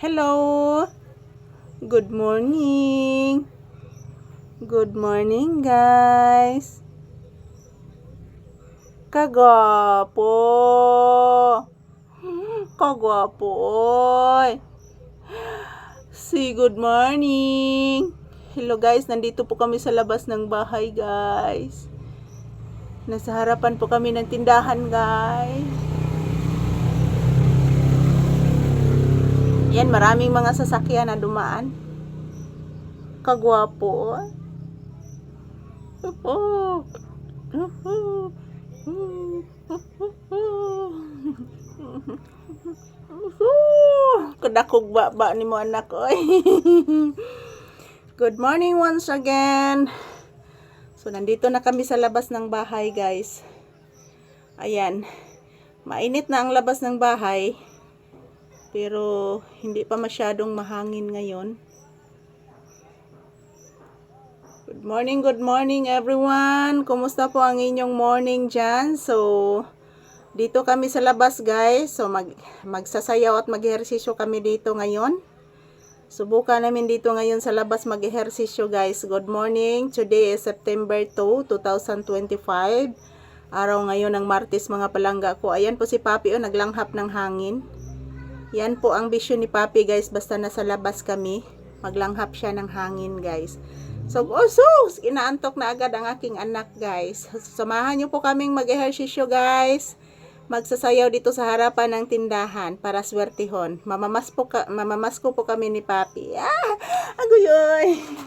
Hello. Good morning. Good morning, guys. Kagwapo. Kagwapo, oy. Say good morning. Hello guys, nandito po kami sa labas ng bahay, guys. Nasa harapan po kami ng tindahan, guys. Yan, maraming mga sasakyan na dumaan. Kagwapo. Oh. Kadakog ba ba ni mo anak oy. Good morning once again. So nandito na kami sa labas ng bahay, guys. Ayan. Mainit na ang labas ng bahay. Pero hindi pa masyadong mahangin ngayon. Good morning, good morning everyone. Kumusta po ang inyong morning dyan? So, dito kami sa labas guys. So, mag, magsasayaw at mag-ehersisyo kami dito ngayon. Subukan namin dito ngayon sa labas mag-ehersisyo guys. Good morning. Today is September 2, 2025. Araw ngayon ng Martes mga palangga ko. Ayan po si Papi o naglanghap ng hangin. Yan po ang bisyo ni Papi guys. Basta nasa labas kami. Maglanghap siya ng hangin guys. So, oh, sus! Inaantok na agad ang aking anak guys. Samahan niyo po kaming mag-ehersisyo guys. Magsasayaw dito sa harapan ng tindahan para swertihon. Mamamas, po ka, mamamas ko po kami ni Papi. Ah! Aguyoy!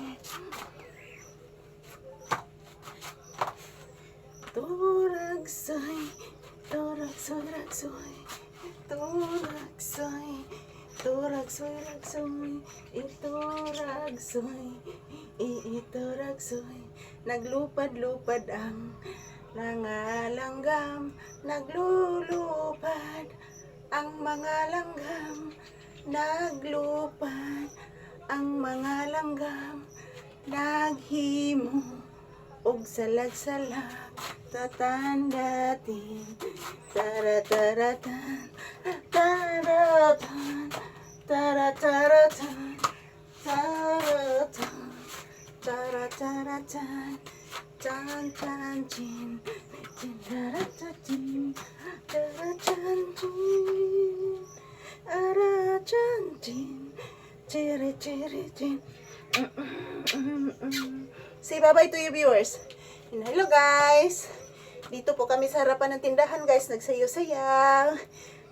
toragsoy, ragsoy, itoragsoy, iitoragsoy, naglupad-lupad ang langalanggam, naglulupad ang mga langgam, naglupad ang mga langgam, naghimo og salag-salag tatandatin tarataratan. taratan tarataratan taratan tarataratan tan tan chin chin taratan chin arajan chin chiri chiri chin Say bye-bye to your viewers. And hello guys. Dito po kami sa harapan ng tindahan guys. Nagsayo-sayaw.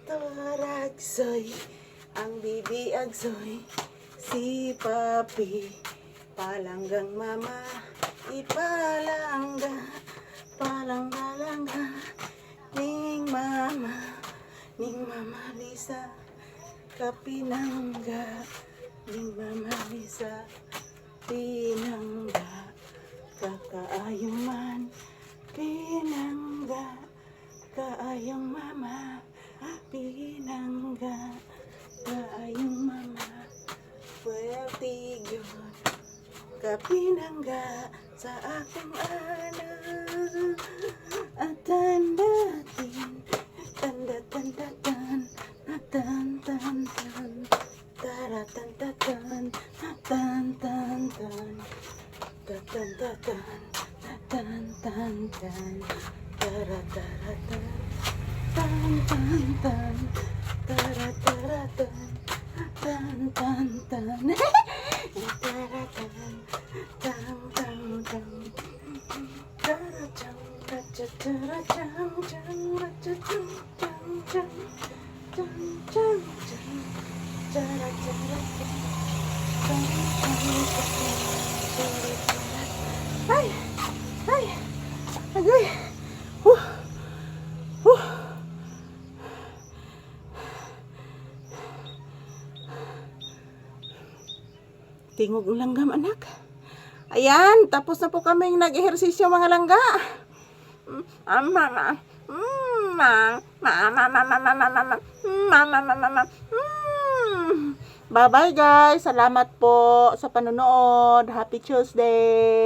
Toragsoy. Ang bibi agsoy. Si papi. Palanggang mama. Ipalangga. Palangga-langga. Ning mama. Ning mama Lisa. Kapinangga. Ning mama Lisa. Pinangga. Kapinangga sa akong anak, at tandatin, tanda tanda tan, tan tan tan, tara tan tan tan, tan tan tan. Tan tan tan tan tan tan tara tara. Tan tan tan tan tara tara. tan tan tan tan tara tan tan tan tan tara chang racha tara chang chang racha chang chang chang chang chang chang tara tara chang chang chang chang Ay! Ay! Agoy! Huh! Huh! Tingog ng langgam, anak. Ayan, tapos na po kaming nag-ehersisyo mga langga. Mm, ah, mama. Mm, ma. Mama, mama, mama, mama, mama, mama, mama. Mm. Bye-bye guys. Salamat po sa panonood. Happy Tuesday.